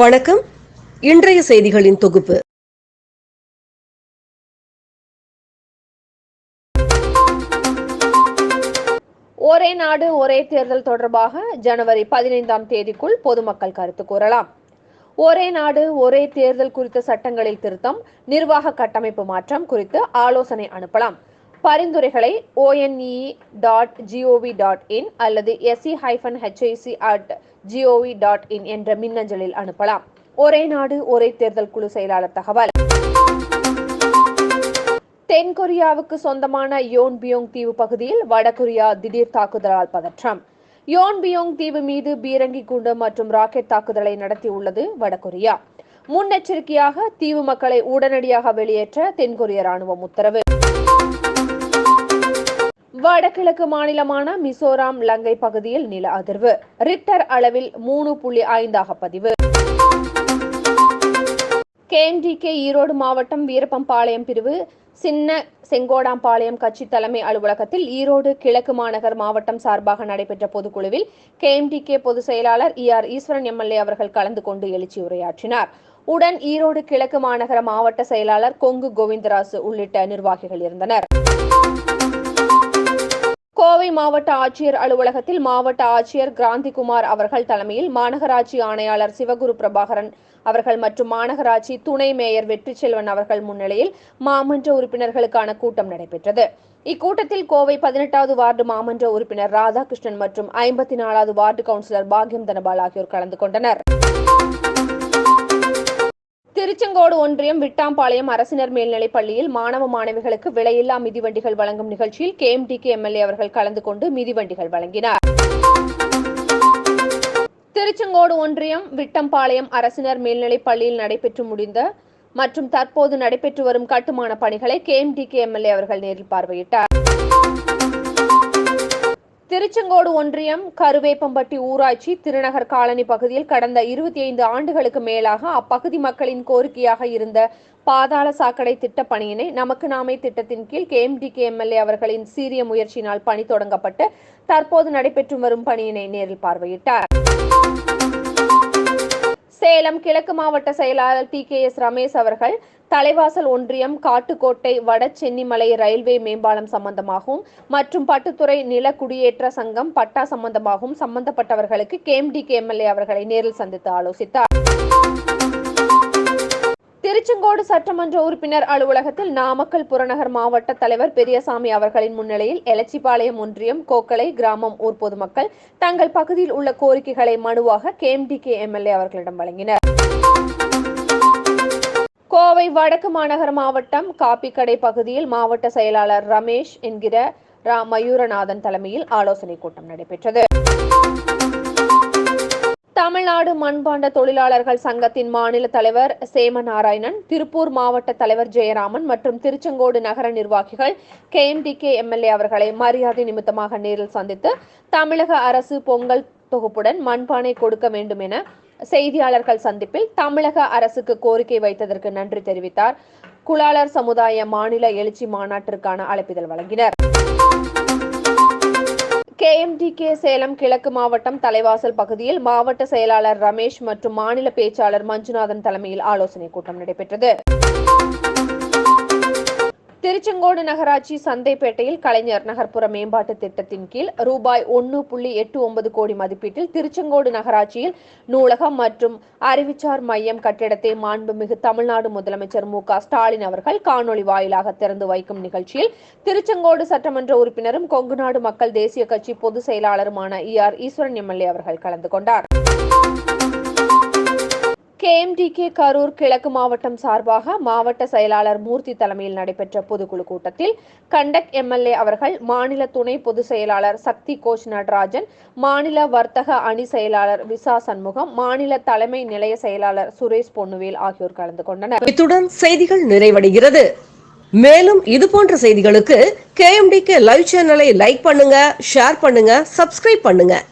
வணக்கம். இன்றைய செய்திகளின் தொகுப்பு. ஒரே நாடு ஒரே தேர்தல் தொடர்பாக ஜனவரி பதினைந்தாம் தேதிக்குள் பொதுமக்கள் கருத்து கூறலாம். ஒரே நாடு ஒரே தேர்தல் குறித்த சட்டங்களில் திருத்தம் நிர்வாக கட்டமைப்பு மாற்றம் குறித்து ஆலோசனை அனுப்பலாம். பரிந்துரைகளை ONE dot GOV dot in அல்லது SC hyphen HIC at GOV dot in என்ற மின்னஞ்சலில் அனுப்பலாம். ஒரே நாடு ஒரே தேர்தல் குழு செயலாளர் தகவல். தென்கொரியாவுக்கு சொந்தமான யோன் பியோங் தீவு பகுதியில் வடகொரியா திடீர் தாக்குதலால் பதற்றம். யோன் பியோங் தீவு மீது பீரங்கி குண்டு மற்றும் ராக்கெட் தாக்குதலை நடத்தியுள்ளது வடகொரியா. முன்னெச்சரிக்கையாக தீவு மக்களை உடனடியாக வெளியேற்ற தென்கொரிய ராணுவம் உத்தரவு. வடகிழக்கு மாநிலமான மிசோராம் லங்கை பகுதியில் நில அதிர்வு. ரிக்டர் அளவில் மூணு புள்ளி ஐந்தாக பதிவு. கேஎம்டிகே ஈரோடு மாவட்டம் வீரப்பம்பாளையம் பிரிவு சின்ன செங்கோடாம்பாளையம் கட்சி தலைமை அலுவலகத்தில் ஈரோடு கிழக்கு மாநகர் மாவட்டம் சார்பாக நடைபெற்ற பொதுக்குழுவில் கேஎம்டிகே பொதுச் செயலாளர் இ ஆர் ஈஸ்வரன் எம்எல்ஏ அவர்கள் கலந்து கொண்டு எழுச்சி உரையாற்றினார். உடன் ஈரோடு கிழக்கு மாநகர மாவட்ட செயலாளர் கொங்கு கோவிந்தராசு உள்ளிட்ட நிர்வாகிகள் இருந்தனர். கோவை மாவட்ட ஆட்சியர் அலுவலகத்தில் மாவட்ட ஆட்சியர் கிராந்திகுமார் அவர்கள் தலைமையில் மாநகராட்சி ஆணையாளர் சிவகுரு பிரபாகரன் அவர்கள் மற்றும் மாநகராட்சி துணை மேயர் வெற்றி செல்வன் அவர்கள் முன்னிலையில் மாமன்ற உறுப்பினர்களுக்கான கூட்டம் நடைபெற்றது. இக்கூட்டத்தில் கோவை பதினெட்டாவது வார்டு மாமன்ற உறுப்பினர் ராதாகிருஷ்ணன் மற்றும் ஐம்பத்தி நாலாவது வார்டு கவுன்சிலர் பாக்யம் தனபால் ஆகியோர் கலந்து கொண்டனர். திருச்செங்கோடு ஒன்றியம் விட்டாம்பாளையம் அரசினர் மேல்நிலைப் பள்ளியில் மாணவ மாணவிகளுக்கு விலையில்லா மிதிவண்டிகள் வழங்கும் நிகழ்ச்சியில் கேஎம்டிகே எம்எல்ஏ அவர்கள் கலந்து கொண்டு மிதிவண்டிகள் வழங்கினார். திருச்செங்கோடு ஒன்றியம் விட்டம்பாளையம் அரசினர் மேல்நிலைப் பள்ளியில் நடைபெற்று முடிந்த மற்றும் தற்போது நடைபெற்று வரும் கட்டுமான பணிகளை கேஎம்டிகே எம்எல்ஏ அவர்கள் நேரில் பார்வையிட்டார். திருச்செங்கோடு ஒன்றியம் கருவேப்பம்பட்டி ஊராட்சி திருநகர் காலனி பகுதியில் கடந்த இருபத்தி ஐந்து ஆண்டுகளுக்கு மேலாக அப்பகுதி மக்களின் கோரிக்கையாக இருந்த பாதாள சாக்கடை திட்ட பணியினை நமக்கு நாமே திட்டத்தின் கீழ் கேஎம்டிகே எம்எல்ஏ அவர்களின் சீரிய முயற்சியினால் பணி தொடங்கப்பட்டு தற்போது நடைபெற்று வரும் பணியினை நேரில் பார்வையிட்டார். சேலம் கிழக்கு மாவட்ட செயலாளர் டி கே எஸ் ரமேஷ் அவர்கள் தலைவாசல் ஒன்றியம் காட்டுக்கோட்டை வட சென்னிமலை ரயில்வே மேம்பாலம் சம்பந்தமாகவும் மற்றும் பட்டுத்துறை நில குடியேற்ற சங்கம் பட்டா சம்பந்தமாகவும் சம்பந்தப்பட்டவர்களுக்கு கேஎம்டிகே எம்எல்ஏ அவர்களை நேரில் சந்தித்து ஆலோசித்தார். திருச்செங்கோடு சட்டமன்ற உறுப்பினர் அலுவலகத்தில் நாமக்கல் புறநகர் மாவட்ட தலைவர் பெரியசாமி அவர்களின் முன்னிலையில் எலச்சிபாளையம் ஒன்றியம் கோக்கலை கிராமம் ஊர் பொதுமக்கள் தங்கள் பகுதியில் உள்ள கோரிக்கைகளை மனுவாக கேஎம்டிகே எம்எல்ஏ அவர்களிடம் வழங்கினர். கோவை வடக்கு மாநகர மாவட்டம் காப்பிக்கடை பகுதியில் மாவட்ட செயலாளர் ரமேஷ் என்கிற ரா மயூரநாதன் தலைமையில் ஆலோசனை கூட்டம் நடைபெற்றது. தமிழ்நாடு மண்பாண்ட தொழிலாளர்கள் சங்கத்தின் மாநில தலைவர் சேமநாராயணன் திருப்பூர் மாவட்ட தலைவர் ஜெயராமன் மற்றும் திருச்செங்கோடு நகர நிர்வாகிகள் கேஎம்டிகே எம்எல்ஏ அவர்களை மரியாதை நிமித்தமாக நேரில் சந்தித்து தமிழக அரசு பொங்கல் தொகுப்புடன் மண்பானை கொடுக்க வேண்டும் என செய்தியாளர்கள் சந்திப்பில் தமிழக அரசுக்கு கோரிக்கை வைத்ததற்கு நன்றி தெரிவித்தார். குலாளர் சமுதாய மாநில எழுச்சி மாநாட்டிற்கான அழைப்பிதழ் வழங்கினர். கே சேலம் கிழக்கு மாவட்டம் தலைவாசல் பகுதியில் மாவட்ட செயலாளர் ரமேஷ் மற்றும் மாநில பேச்சாளர் மஞ்சுநாதன் தலைமையில் ஆலோசனை கூட்டம் நடைபெற்றது. திருச்செங்கோடு நகராட்சி சந்தைப்பேட்டையில் கலைஞர் நகர்ப்புற மேம்பாட்டு திட்டத்தின் கீழ் ரூபாய் ஒன்று புள்ளி எட்டு ஒன்பது கோடி மதிப்பீட்டில் திருச்செங்கோடு நகராட்சியில் நூலகம் மற்றும் அறிவிச்சார் மையம் கட்டிடத்தை மாண்புமிகு தமிழ்நாடு முதலமைச்சர் மு ஸ்டாலின் அவர்கள் காணொலி வாயிலாக திறந்து வைக்கும் நிகழ்ச்சியில் திருச்செங்கோடு சட்டமன்ற உறுப்பினரும் கொங்குநாடு மக்கள் தேசிய கட்சி பொதுச் செயலாளருமான இ ஆர் ஈஸ்வரன் எம்எல்ஏ அவர்கள் கலந்து கொண்டார். கேஎம்டிகே கரூர் கிழக்கு மாவட்டம் சார்பாக மாவட்ட செயலாளர் மூர்த்தி தலைமையில் நடைபெற்ற பொதுக்குழு கூட்டத்தில் கண்டக் எம்எல்ஏ அவர்கள் மாநில துணை பொதுச் செயலாளர் சக்தி கோஷ் நடராஜன் மாநில வர்த்தக அணி செயலாளர் விசா சண்முகம் மாநில தலைமை நிலைய செயலாளர் சுரேஷ் பொன்னுவேல் ஆகியோர் கலந்து கொண்டனர். இத்துடன் செய்திகள் நிறைவடைகிறது. மேலும் இது போன்ற செய்திகளுக்கு கேஎம்டிகே லைவ் சேனலை லைக் பண்ணுங்க ஷேர் பண்ணுங்க சப்ஸ்கிரைப் பண்ணுங்க.